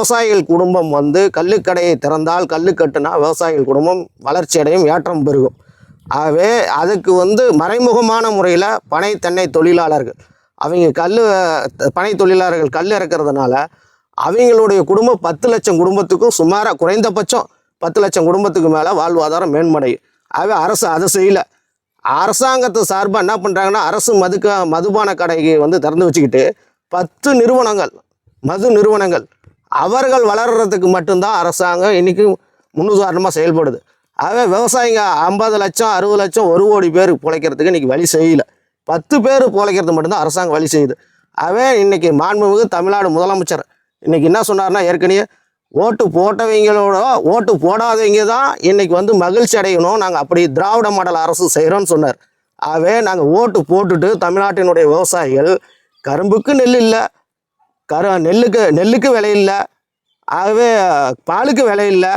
விவசாயிகள் குடும்பம் வந்து கல்லுக்கடையை திறந்தால் கல்லு கட்டுனா விவசாயிகள் குடும்பம் வளர்ச்சி அடையும் ஏற்றம் பெருகும். ஆகவே அதுக்கு வந்து மறைமுகமான முறையில் பனை தென்னை தொழிலாளர்கள் அவங்க கல் பனை தொழிலாளர்கள் கல் இறக்கிறதுனால அவங்களுடைய குடும்பம் பத்து லட்சம் குடும்பத்துக்கும் சுமாராக குறைந்தபட்சம் பத்து லட்சம் குடும்பத்துக்கு மேலே வாழ்வாதாரம் மேன்மடையும் ஆகவே அரசு அதை செய்யலை. அரசாங்கத்தை சார்பாக என்ன பண்ணுறாங்கன்னா அரசு மதுக்க மதுபான கடைக்கு வந்து திறந்து வச்சுக்கிட்டு பத்து நிறுவனங்கள் மது நிறுவனங்கள் அவர்கள் வளர்கிறதுக்கு மட்டும்தான் அரசாங்கம் இன்றைக்கி முன்னுதாரணமாக செயல்படுது. ஆகவே விவசாயிங்க ஐம்பது லட்சம் அறுபது லட்சம் ஒரு கோடி பேர் பிழைக்கிறதுக்கு இன்றைக்கி வழி செய்யல. பத்து பேர் பிழைக்கிறது மட்டும்தான் அரசாங்கம் வழி செய்யுது. அவே இன்றைக்கி மாண்புமிகு தமிழ்நாடு முதலமைச்சர் இன்றைக்கி என்ன சொன்னார்னா ஏற்கனவே ஓட்டு போட்டவங்களோட ஓட்டு போடாதவங்க தான் இன்றைக்கி வந்து மகிழ்ச்சி அடையணும். நாங்கள் அப்படி திராவிட மாடல் அரசு செய்கிறோன்னு சொன்னார். ஆகவே நாங்கள் ஓட்டு போட்டுட்டு தமிழ்நாட்டினுடைய விவசாயிகள் கரும்புக்கு நெல் இல்லை கரு நெல்லுக்கு நெல்லுக்கு விலை இல்லை ஆகவே பாலுக்கு விலை இல்லை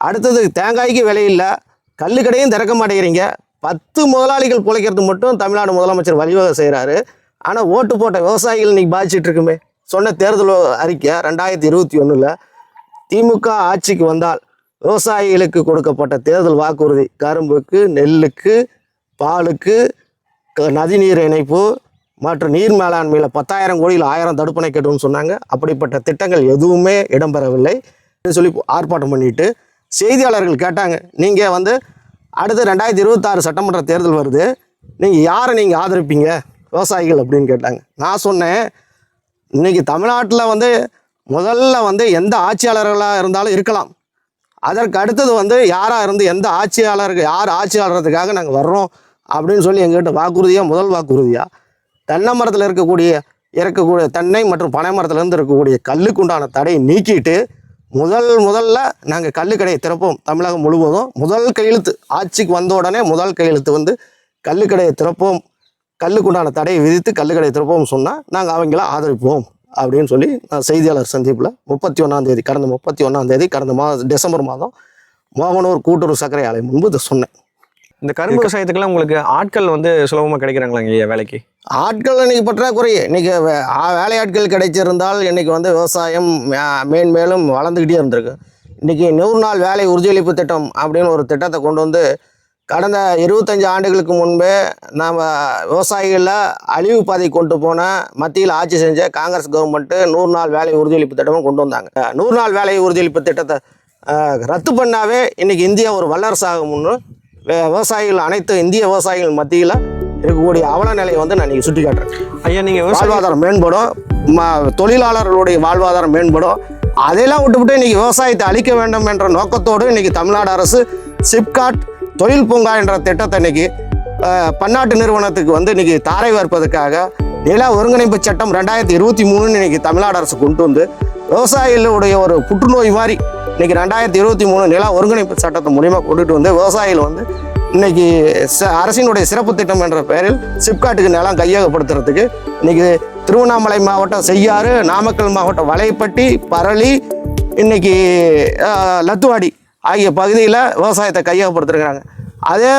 அடுத்தது தேங்காய்க்கு விலையில்லை. கல்லு கடையும் திறக்க மாட்டேங்கிறீங்க. பத்து முதலாளிகள் பிழைக்கிறது மட்டும் தமிழ்நாடு முதலமைச்சர் வழிவகை செய்கிறாரு ஆனால் ஓட்டு போட்ட விவசாயிகள் இன்றைக்கி பாதிச்சிட்டு இருக்குமே. சொன்ன தேர்தல் அறிக்கை ரெண்டாயிரத்தி இருபத்தி ஒன்றில் திமுக ஆட்சிக்கு வந்தால் விவசாயிகளுக்கு கொடுக்கப்பட்ட தேர்தல் வாக்குறுதி கரும்புக்கு நெல்லுக்கு பாலுக்கு க- நதிநீர் இணைப்பு மற்றும் நீர் மேலாண்மையில் பத்தாயிரம் கோடியில் ஆயிரம் தடுப்பணை கட்டும்னு சொன்னாங்க. அப்படிப்பட்ட திட்டங்கள் எதுவுமே இடம்பெறவில்லை. சொல்லி ஆர்ப்பாட்டம் பண்ணிட்டு செய்தியாளர்கள் கேட்டாங்க. நீங்கள் வந்து அடுத்து ரெண்டாயிரத்தி இருபத்தாறு சட்டமன்ற தேர்தல் வருது. நீங்கள் யாரை நீங்கள் ஆதரிப்பீங்க? விவசாயிகள் அப்படின்னு கேட்டாங்க. நான் சொன்னேன் இன்னைக்கு தமிழ்நாட்டில் வந்து முதல்ல வந்து எந்த ஆட்சியாளர்களாக இருந்தாலும் இருக்கலாம். அதற்கு அடுத்தது வந்து யாராக இருந்து எந்த ஆட்சியாளருக்கு யார் ஆட்சியாளர்கிறதுக்காக நாங்கள் வர்றோம் அப்படின்னு சொல்லி எங்கள்கிட்ட வாக்குறுதியாக முதல் வாக்குறுதியாக தென்னை மரத்தில் இருக்கக்கூடிய இருக்கக்கூடிய தென்னை மற்றும் பனை மரத்துலேருந்து இருக்கக்கூடிய கல்லுக்கு உண்டான தடையை நீக்கிட்டு முதல் முதல்ல நாங்கள் கல்லுக்கடையை திறப்போம் தமிழகம் முழுவதும். முதல் கையெழுத்து ஆட்சிக்கு வந்த உடனே முதல் கையெழுத்து வந்து கல்லுக்கடையை திறப்போம். கல்லுக்குண்டான தடையை விதித்து கல்லுக்கடையை திறப்போம்னு சொன்னால் நாங்கள் அவங்கள ஆதரிப்போம் அப்படின்னு சொல்லி நான் செய்தியாளர் சந்திப்பில் முப்பத்தி ஒன்றாம் தேதி கடந்த முப்பத்தி ஒன்றாம் தேதி கடந்த மாதம் டிசம்பர் மாதம் மோகனூர் கூட்டுறவு சர்க்கரை ஆலை முன்பு இதை சொன்னேன். இந்த கரும்பு விவசாயத்துக்குலாம் உங்களுக்கு ஆட்கள் வந்து சுலபமாக கிடைக்கிறாங்களாங்க ஐயா வேலைக்கு? ஆட்கள் இன்னைக்கு பற்றாக்குறை இன்னைக்கு வேலையாட்கள் கிடைச்சிருந்தால் இன்னைக்கு வந்து விவசாயம் மேன்மேலும் வளர்ந்துக்கிட்டே இருந்திருக்கு. இன்னைக்கு நூறு நாள் வேலை உறுதியளிப்பு திட்டம் அப்படின்னு ஒரு திட்டத்தை கொண்டு வந்து கடந்த இருபத்தஞ்சு ஆண்டுகளுக்கு முன்பே நாம் விவசாயிகளில் அழிவு பாதை கொண்டு போன மத்தியில் ஆட்சி செஞ்ச காங்கிரஸ் கவர்மெண்ட்டு நூறு நாள் வேலை உறுதியளிப்பு திட்டமும் கொண்டு வந்தாங்க. நூறு நாள் வேலை உறுதியளிப்பு திட்டத்தை ரத்து பண்ணாவே இன்னைக்கு இந்தியா ஒரு வல்லரசாகும்னு விவசாயிகள் அனைத்து இந்திய விவசாயிகள் மத்தியில் இருக்கக்கூடிய அவல நிலையை வந்து நான் இன்னைக்கு சுட்டி காட்டுறேன் ஐயா நீங்கள் வாழ்வாதாரம் மேம்படும். ம- தொழிலாளர்களுடைய வாழ்வாதாரம் மேம்படும். அதையெல்லாம் விட்டுவிட்டு இன்னைக்கு விவசாயத்தை அழிக்க வேண்டும் என்ற நோக்கத்தோடு இன்னைக்கு தமிழ்நாடு அரசு சிப்காட் தொழில் பூங்கா என்ற திட்டத்தை இன்னைக்கு அஹ், பன்னாட்டு நிறுவனத்துக்கு வந்து இன்னைக்கு தாரை வார்ப்பதற்காக நில ஒருங்கிணைப்பு சட்டம் ரெண்டாயிரத்தி இருபத்தி மூணுன்னு இன்னைக்கு தமிழ்நாடு அரசு கொண்டு வந்து விவசாயிகளுடைய ஒரு புற்றுநோய் மாதிரி இன்னைக்கு ரெண்டாயிரத்தி இருபத்தி மூணு நில ஒருங்கிணைப்பு சட்டத்தை மூலியமாக கொண்டுட்டு வந்து விவசாயிகள் வந்து இன்னைக்கு ச- அரசினுடைய சிறப்பு திட்டம் என்ற பெயரில் சிப்காட்டுக்கு நிலம் கையகப்படுத்துறதுக்கு இன்னைக்கு திருவண்ணாமலை மாவட்டம் செய்யாறு நாமக்கல் மாவட்டம் வலைப்பட்டி பரளி இன்னைக்கு லத்துவாடி ஆகிய பகுதியில் விவசாயத்தை கையகப்படுத்திருக்கிறாங்க. அதே